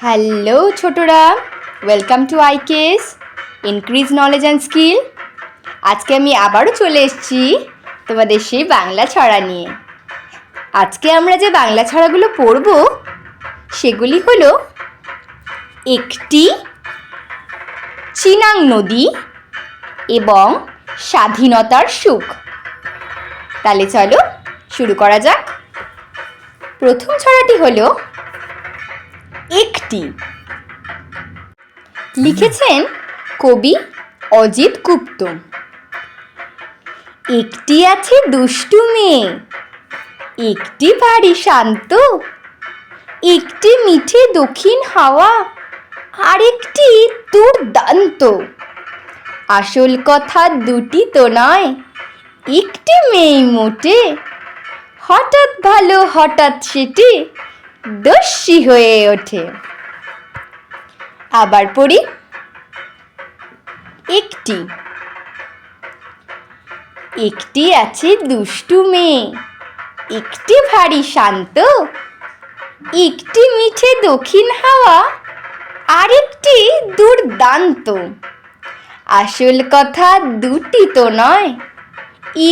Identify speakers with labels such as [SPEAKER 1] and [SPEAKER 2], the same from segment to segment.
[SPEAKER 1] Hello ছোটরা welcome to IKS increase knowledge and skill আজকে আমি আবারও চলে এসেছি তোমাদের সেই বাংলা ছড়া নিয়ে। আজকে আমরা যে বাংলা ছড়াগুলো পড়ব, সেগুলি হলো একটি চিনাং নদী এবং স্বাধীনতার সুখ। তাহলে চলো শুরু করা যাক। প্রথম ছড়াটি হলো একটি। লিখেছেন কবি অজিত গুপ্ত। একটি আছে দুষ্টু মেয়ে, একটি বাড়ি শান্ত, একটি মিঠে দক্ষিণ হাওয়া, আরেকটি দুর্দান্ত। আসল কথা দুটি তো নয়, একটি মেয়ে মোটে। হঠাৎ ভালো, হঠাৎ সেটি দস্যি হয়ে ওঠে। আবার পড়ি একটি। একটি আছে দুষ্টু মেয়ে, একটি ভারী শান্ত, একটি মিঠে দক্ষিণ হাওয়া, আরেকটি দুর্দান্ত। আসল কথা দুটি তো নয়,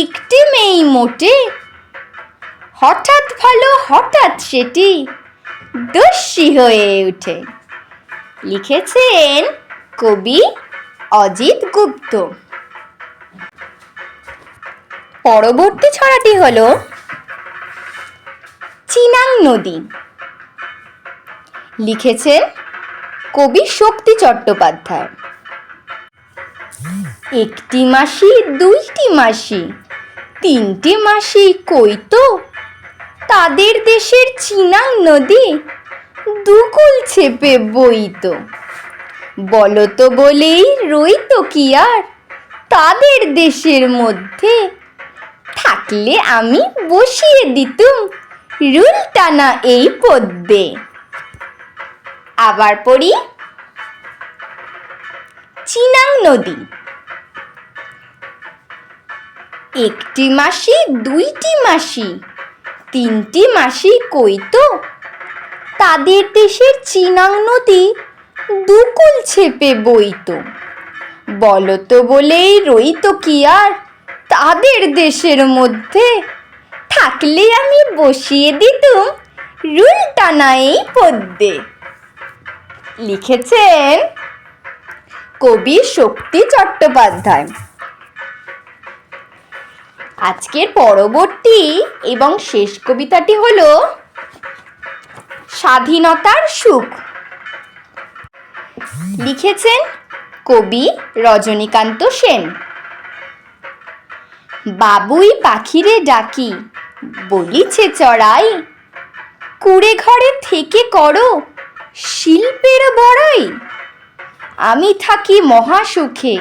[SPEAKER 1] একটি মেয়ে মোটে হঠাৎ ভালো, হঠাৎ সেটি দস্যি হয়ে ওঠে লিখেছেন কবি অজিত গুপ্ত। পরবর্তী ছড়াটি হল চিনাং নদী। লিখেছেন কবি শক্তি চট্টোপাধ্যায়। একটি মাসি, দুইটি মাসি, তিনটি মাসি কই তো? তাদের দেশের চিনাং নদী দুকুল ছেপে বইত। বলতো বলেই রইতো কি আর? তাদের দেশের মধ্যে থাকলে আমি বসিয়ে দিতুম রুল টানা এই পদ্মে। আবার পড়ি চিনাং নদী। একটি মাসি, দুইটি মাসি তিনটি মাসি কই তো? তাদের দেশের চিনাং নদী দুকুল ছেপে বইতো বলতো বলেই রইত কি আর তাদের দেশের মধ্যে। থাকলে আমি বসিয়ে দিতুম রুল টানা এই পদ্মে। লিখেছেন কবি শক্তি চট্টোপাধ্যায়। আজকের পরবর্তী এবং শেষ কবিতাটি হল স্বাধীনতার সুখ। লিখেছেন কবি রজনীকান্ত সেন। বাবুই পাখিরে ডাকি, বলিছে চড়াই, কুড়ে ঘরে থেকে করো শিল্পের বড়াই। আমি থাকি মহাসুখে,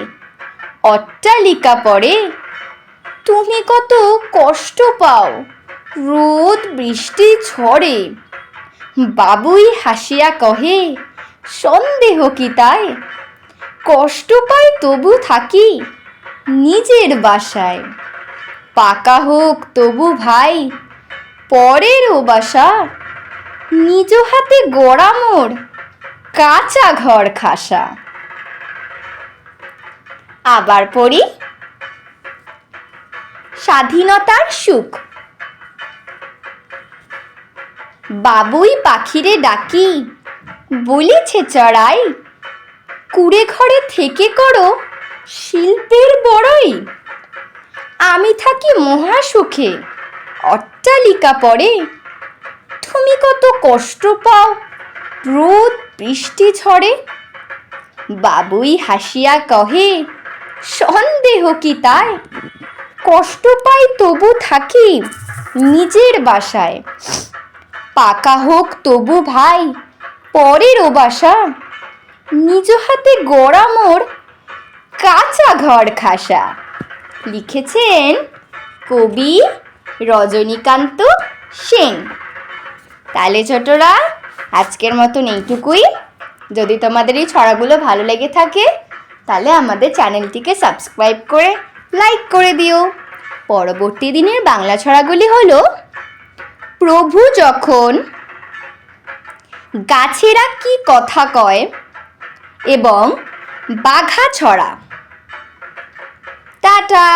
[SPEAKER 1] অট্টালিকা পড়ে তুমি কত কষ্ট পাও। রোদ, বৃষ্টি, ঝড়ে। বাবুই হাসিয়া কহে, সন্দেহ কি তাই? কষ্ট পাই তবু থাকি নিজের বাসায়। পাকা হোক তবু ভাই, পরের ও বাসা। নিজ হাতে গড়া মোর, কাঁচা ঘর খাসা। আবার পড়ি স্বাধীনতার সুখ। বাবুই পাখিরে ডাকি, বলেছে চড়াই, কুড়ে ঘরে থেকে করো শিল্পের বড়ই। আমি থাকি মহাসুখে, অট্টালিকা পড়ে। তুমি কত কষ্ট পাও, রোদ বৃষ্টি ঝরে। বাবুই হাসিয়া কহে, সন্দেহ কি তাই? কষ্ট পাই তবু থাকি নিজের বাসায়। পাকা হোক তবু ভাই, পরের ও বাসা। নিজ হাতে গড়া মোর কাঁচা ঘর খাসা। লিখেছেন কবি রজনীকান্ত সেন। তাহলে ছোটরা, আজকের মতন এইটুকুই। যদি তোমাদের এই ছড়াগুলো ভালো লেগে থাকে তাহলে আমাদের চ্যানেলটিকে সাবস্ক্রাইব করে লাইক করে দিও। পরবর্তী দিনের বাংলা ছড়াগুলি হল, প্রভু যখন গাছেরা কি কথা কয় এবং বাঘা ছড়া। টাটা।